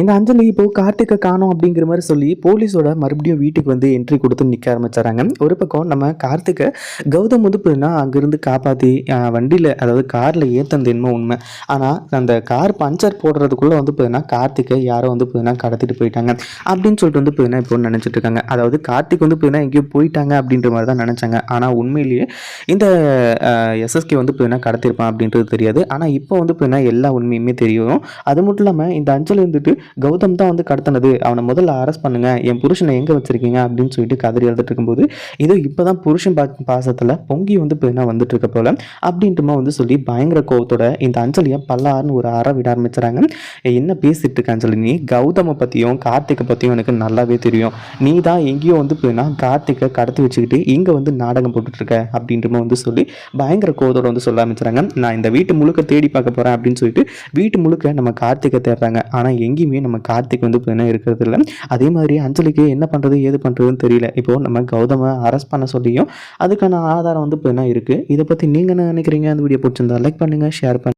இந்த அஞ்சலி இப்போ கார்த்திகை காணோம் அப்படிங்கிற மாதிரி சொல்லி போலீஸோட மறுபடியும் வீட்டுக்கு வந்து என்ட்ரி கொடுத்து நிற்க ஆரம்பிச்சாராங்க. ஒரு பக்கம் நம்ம கார்த்திகை கௌதம் வந்து பார்த்தீங்கன்னா அங்கேருந்து காப்பாற்றி வண்டியில் அதாவது காரில் ஏத்தந்து என்னமோ உண்மை. ஆனால் அந்த கார் பஞ்சர் போடுறதுக்குள்ளே வந்து பார்த்தீங்கன்னா கார்த்திகை யாரோ வந்து பார்த்தீங்கன்னா கடத்திட்டு போயிட்டாங்க. அப்படின்னு சொல்லிட்டு வந்து பார்த்தீங்கன்னா இப்போ நினச்சிட்டு இருக்காங்க. அதாவது கார்த்திக் வந்து பார்த்தீங்கன்னா எங்கேயோ போயிட்டாங்க அப்படின்ற மாதிரி தான் நினச்சாங்க. ஆனால் உண்மையிலேயே இந்த எஸ்எஸ்கே வந்து பார்த்தீங்கன்னா கடத்திருப்பான் அப்படின்றது தெரியாது. ஆனால் இப்போ வந்து பார்த்தீங்கன்னா எல்லா உண்மையுமே தெரியும். அது மட்டும் இல்லாமல் இந்த அஞ்சல் வந்துட்டு கௌதம் தான் வந்து கடத்தினது. அவனை முதல்ல அரெஸ்ட் பண்ணுங்க. என் புருஷனை எங்கே வச்சிருக்கீங்க? அப்படின்னு சொல்லிட்டு கதறி எழுதிட்டு இருக்கும்போது இதோ இப்போ தான் புருஷன் பா பாசத்தில் பொங்கி வந்து இப்போ வந்துட்டு இருக்க போல. அப்படின்ட்டுமா வந்து சொல்லி பயங்கர கோவத்தோட இந்த அஞ்சலியை பல்லாருன்னு ஒரு அற விட ஆரம்பிச்சுறாங்க. என்ன பேசிட்டு இருக்க அஞ்சலி நீ? கௌதமை பற்றியும் கார்த்திகை பற்றியும் எனக்கு நல்லாவே தெரியும். நீ தான் எங்கேயோ வந்து போயினா கார்த்திகை கடத்தி வச்சுக்கிட்டு இங்கே வந்து நாடகம் போட்டுட்ருக்க. அப்படின்றமா வந்து சொல்லி பயங்கர கோவத்தோட வந்து சொல்ல ஆரம்பிச்சுறாங்க. நான் இந்த வீட்டு முழுக்க தேடி பார்க்க போகிறேன் அப்படின்னு சொல்லிட்டு வீட்டு முழுக்க நம்ம கார்த்திகை தேடுறாங்க ஆனால் எங்கேயுமே நம்ம கார்த்திக் வந்து பார்த்தீங்கன்னா இருக்கிறது இல்லை. அதே மாதிரி அஞ்சலிக்கு என்ன பண்ணுறது ஏது பண்ணுறதுன்னு தெரியல. இப்போது நம்ம கௌதமை அரெஸ்ட் பண்ண சொல்லியும் அதுக்கான ஆதாரம் வந்து பார்த்தீங்கன்னா இருக்குது இதை பற்றி நீங்கள் என்ன நினைக்கிறீங்க? அந்த வீடியோ பிடிச்சிருந்தா லைக் பண்ணுங்கள் ஷேர் பண்ணுங்கள்